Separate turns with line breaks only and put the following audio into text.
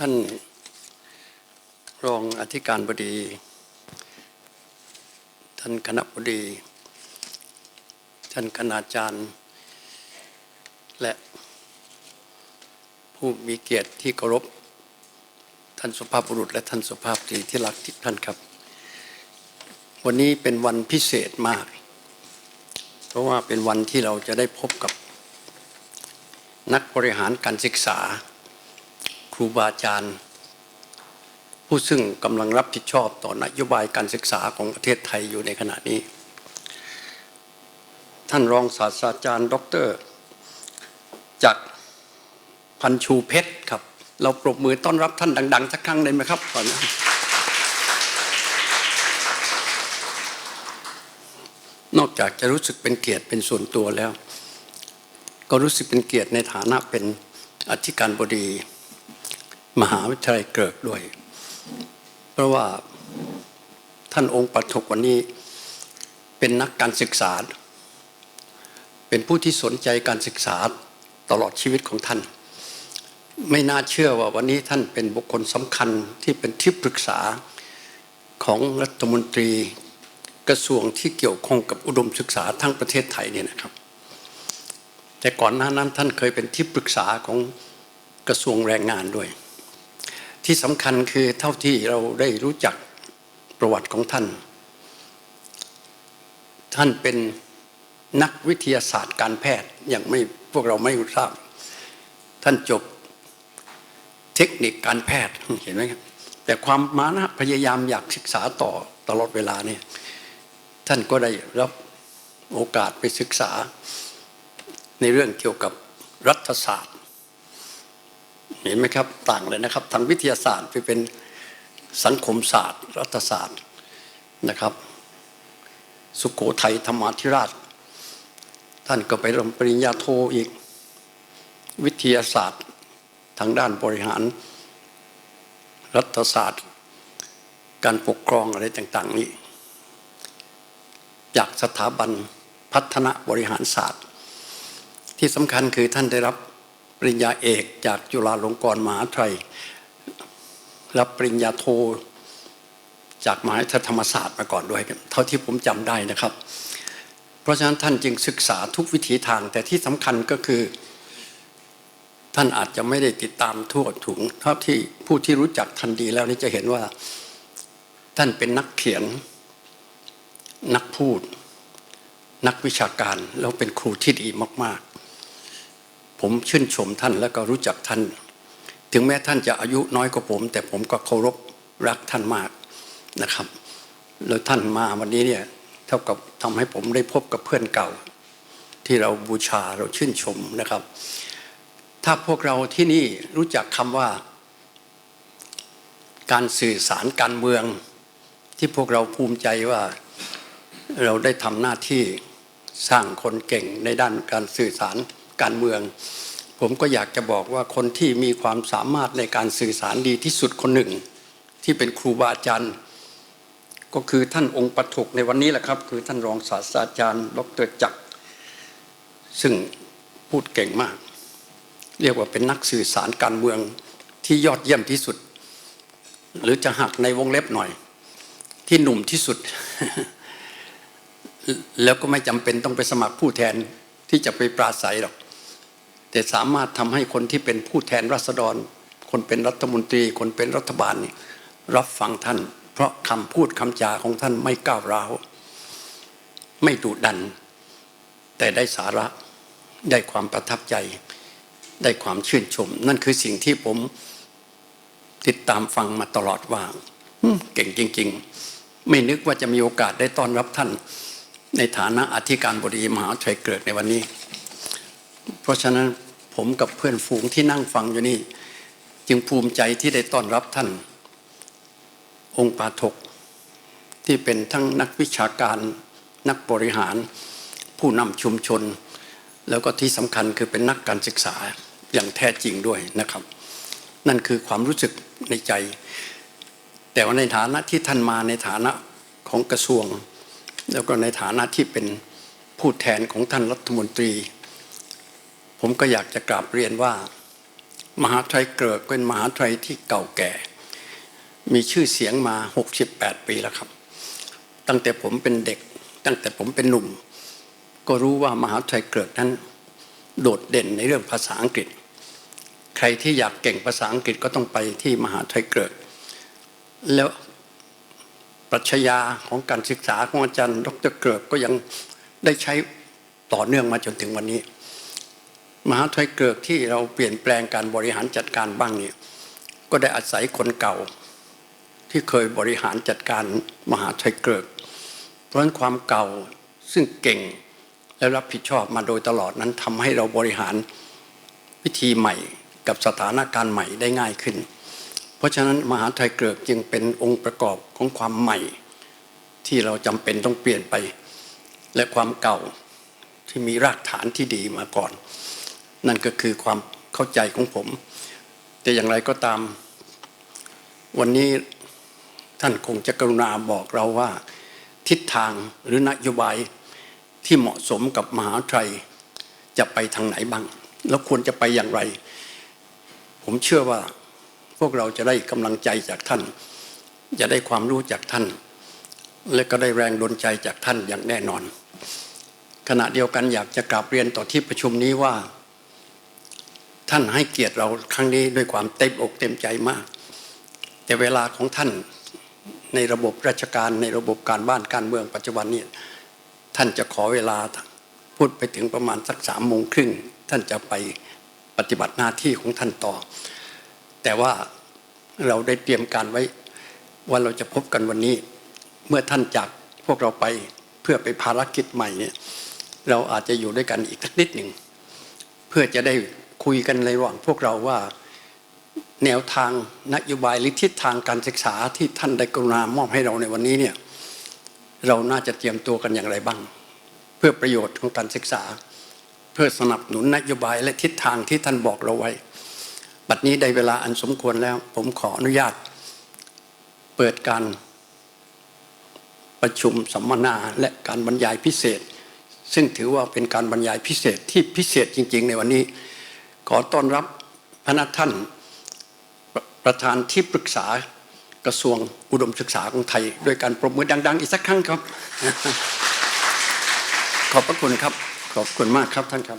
ท่านรองอธิการบดี ท่านคณะบดี ท่านคณาจารย์ และผู้มีเกียรติที่เคารพ ท่านสุภาพบุรุษ และท่านสุภาพสตรีที่รักทุกท่านครับ วันนี้เป็นวันพิเศษมาก เพราะว่าเป็นวันที่เราจะได้พบกับนักบริหารการศึกษา ครูบาอาจารย์ ผู้ซึ่งกำลังรับผิดชอบต่อนโยบายการศึกษาของประเทศไทยอยู่ในขณะนี้ ท่านรองศาสตราจารย์ดอกเตอรจากพันชูเพชรครับ เราปรบมือต้อนรับท่านดัง ๆ สักครั้งได้ไหมครับก่อนนะนอกจากจะรู้สึกเป็นเกียรติเป็นส่วนตัวแล้ว ก็รู้สึกเป็นเกียรติในฐานะเป็นอธิการบดี มหาวิทยาลัยเกิดด้วย เพราะว่าท่านองค์ปฐกวันนี้เป็นนักการศึกษา เป็นผู้ที่สนใจการศึกษาตลอดชีวิตของท่าน ไม่น่าเชื่อว่าวันนี้ท่านเป็นบุคคลสำคัญที่เป็นที่ปรึกษาของรัฐมนตรีกระทรวงที่เกี่ยวข้องกับอุดมศึกษาทั้งประเทศไทยเนี่ยนะครับ แต่ก่อนหน้านั้นท่านเคยเป็นที่ปรึกษาของกระทรวงแรงงานด้วย ที่สำคัญคือเท่าที่เราได้รู้จักประวัติของท่าน ท่านเป็นนักวิทยาศาสตร์การแพทย์อย่างไม่พวกเราไม่ทราบ ท่านจบเทคนิคการแพทย์เห็นไหมครับแต่ความมานะพยายามอยากศึกษาต่อตลอดเวลาเนี่ยท่านก็ได้รับโอกาสไปศึกษาในเรื่องเกี่ยวกับรัฐศาสตร์ เห็นไหมครับต่างเลยนะครับทางวิทยาศาสตร์ไปเป็นสังคมศาสตร์ รัฐศาสตร์นะครับ สุขโขทัยธรรมาธิราช ท่านก็ไปเรียนปริญญาโทอีกวิทยาศาสตร์ทางด้านบริหาร รัฐศาสตร์ การปกครองอะไรต่าง ๆ นี้ จากสถาบันพัฒนาบริหารศาสตร์ ที่สำคัญคือท่านได้รับ ริญญาเอกจากจุฬาลงกรณ์มหาวิทยาลัยรับปริญญาโทจากมหาวิทยาลัยธรรมศาสตร์มาก่อนด้วยเท่าที่ผมจำได้นะครับ เพราะฉะนั้นท่านจึงศึกษาทุกวิถีทาง แต่ที่สำคัญก็คือ ท่านอาจจะไม่ได้ติดตามทั่วถึงเท่าที่ผู้ที่รู้จักท่านดีแล้วนี่จะเห็นว่า ท่านเป็นนักเขียน นักพูด นักวิชาการแล้วเป็นครูที่ดีมาก ๆ ผมชื่นชมท่านแล้วก็รู้จักท่าน ถึงแม้ท่านจะอายุน้อยกว่าผม แต่ผมก็เคารพรักท่านมากนะครับ แล้วท่านมาวันนี้เนี่ยเท่ากับทำให้ผมได้พบกับเพื่อนเก่า ที่เราบูชาเราชื่นชมนะครับ ถ้าพวกเราที่นี่รู้จักคำว่า การสื่อสารการเมือง ที่พวกเราภูมิใจว่าเราได้ทำหน้าที่สร้างคนเก่งในด้านการสื่อสาร การเมือง ผมก็อยากจะบอกว่าคนที่มีความสามารถในการสื่อสารดีที่สุดคนหนึ่ง ที่เป็นครูบาอาจารย์ ก็คือท่านองค์ปฐกในวันนี้แหละครับ คือท่านรองศาสตราจารย์ ดรจักร ซึ่งพูดเก่งมาก เรียกว่าเป็นนักสื่อสารการเมืองที่ยอดเยี่ยมที่สุด หรือจะหักในวงเล็บหน่อย ที่หนุ่มที่สุด แล้วก็ไม่จำเป็นต้องไปสมัครผู้แทนที่จะไปปราศัยหรอก แต่สามารถทำให้คนที่เป็นผู้แทนรัษฎร คนเป็นรัฐมนตรี คนเป็นรัฐบาลนี่รับฟังท่าน เพราะคำพูดคำจาของท่านไม่ก้าวร้าวไม่ดุดัน แต่ได้สาระได้ความประทับใจ ได้ความชื่นชม นั่นคือสิ่งที่ผมติดตามฟังมาตลอดว่าเก่งจริง ๆ ไม่นึกว่าจะมีโอกาสได้ต้อนรับท่าน ในฐานะอธิการบดีมหาวิทยาลัยเกิดในวันนี้ เพราะฉะนั้น ผมกับเพื่อนฝูงที่นั่งฟังอยู่นี่ จึงภูมิใจที่ได้ต้อนรับท่าน องค์ปาถก ที่เป็นทั้งนักวิชาการนักบริหาร ผู้นำชุมชน แล้วก็ที่สำคัญคือเป็นนักการศึกษาอย่างแท้จริงด้วยนะครับ นั่นคือความรู้สึกในใจ แต่ว่าในฐานะที่ท่านมาในฐานะของกระทรวง แล้วก็ในฐานะที่เป็นผู้แทนของท่านรัฐมนตรี ผมก็อยากจะกราบเรียนว่า มหาไทยเกิดเป็นมหาไทยที่เก่าแก่ มีชื่อเสียงมา 68 ปีแล้วครับ ตั้งแต่ผมเป็นเด็ก ตั้งแต่ผมเป็นหนุ่ม ก็รู้ว่ามหาไทยเกิดนั้น โดดเด่นในเรื่องภาษาอังกฤษ ใครที่อยากเก่งภาษาอังกฤษก็ต้องไปที่มหาไทยเกิด แล้วปรัชญาของการศึกษาของอาจารย์ ดรเกิดก็ยังได้ใช้ต่อเนื่องมาจนถึงวันนี้ มหาไทยเกิดที่เราเปลี่ยนแปลงการบริหารจัดการบ้างเนี่ยก็ได้อาศัยคนเก่า ที่เคยบริหารจัดการมหาไทยเกิด เพราะฉะนั้นความเก่าซึ่งเก่งและรับผิดชอบมาโดยตลอดนั้นทำให้เราบริหารวิธีใหม่กับสถานการณ์ใหม่ได้ง่ายขึ้น เพราะฉะนั้นมหาไทยเกิดจึงเป็นองค์ประกอบของความใหม่ ที่เราจำเป็นต้องเปลี่ยนไป และความเก่าที่มีรากฐานที่ดีมาก่อน นั่นก็คือความเข้าใจของผม แต่อย่างไรก็ตาม วันนี้ท่านคงจะกรุณาบอกเราว่า ทิศทางหรือนโยบายที่เหมาะสมกับมหาไทยจะไปทางไหนบ้าง แล้วควรจะไปอย่างไร ผมเชื่อว่าพวกเราจะได้กำลังใจจากท่าน จะได้ความรู้จากท่าน และก็ได้แรงดลใจจากท่านอย่างแน่นอน ขณะเดียวกันอยากจะกราบเรียนต่อที่ประชุมนี้ว่า ท่านให้เกียรติเราครั้งนี้ด้วยความเต็มอกเต็มใจมาก แต่เวลาของท่านในระบบราชการในระบบการบ้านการเมืองปัจจุบันนี้ท่านจะขอเวลาพูดไปถึงประมาณสักสามโมงครึ่งท่านจะไปปฏิบัติหน้าที่ของท่านต่อ แต่ว่าเราได้เตรียมการไว้ว่าเราจะพบกันวันนี้ เมื่อท่านจากพวกเราไปเพื่อไปภารกิจใหม่เนี่ยเราอาจจะอยู่ด้วยกันอีกสักนิดหนึ่งเพื่อจะได้ คุยกันในระหว่างพวกเราว่าแนวทางนโยบายหรือทิศทางการศึกษาที่ท่านได้กรุณามอบให้เราในวันนี้เนี่ยเราน่าจะเตรียมตัวกันอย่างไรบ้าง เพื่อประโยชน์ของการศึกษา เพื่อสนับสนุนนโยบายและทิศทางที่ท่านบอกเราไว้ บัดนี้ได้เวลาอันสมควรแล้ว ผมขออนุญาต เปิดการประชุมสัมมนาและการบรรยายพิเศษ ซึ่งถือว่าเป็นการบรรยายพิเศษที่พิเศษจริง ๆ ในวันนี้ ขอต้อนรับพระนักท่านประประธานที่ปรึกษากระทรวงอุดมศึกษาของไทย ด้วยการปรบมือดัง ๆ อีกสักครั้งครับ ขอบพระคุณครับ ขอบคุณมากครับท่านครับ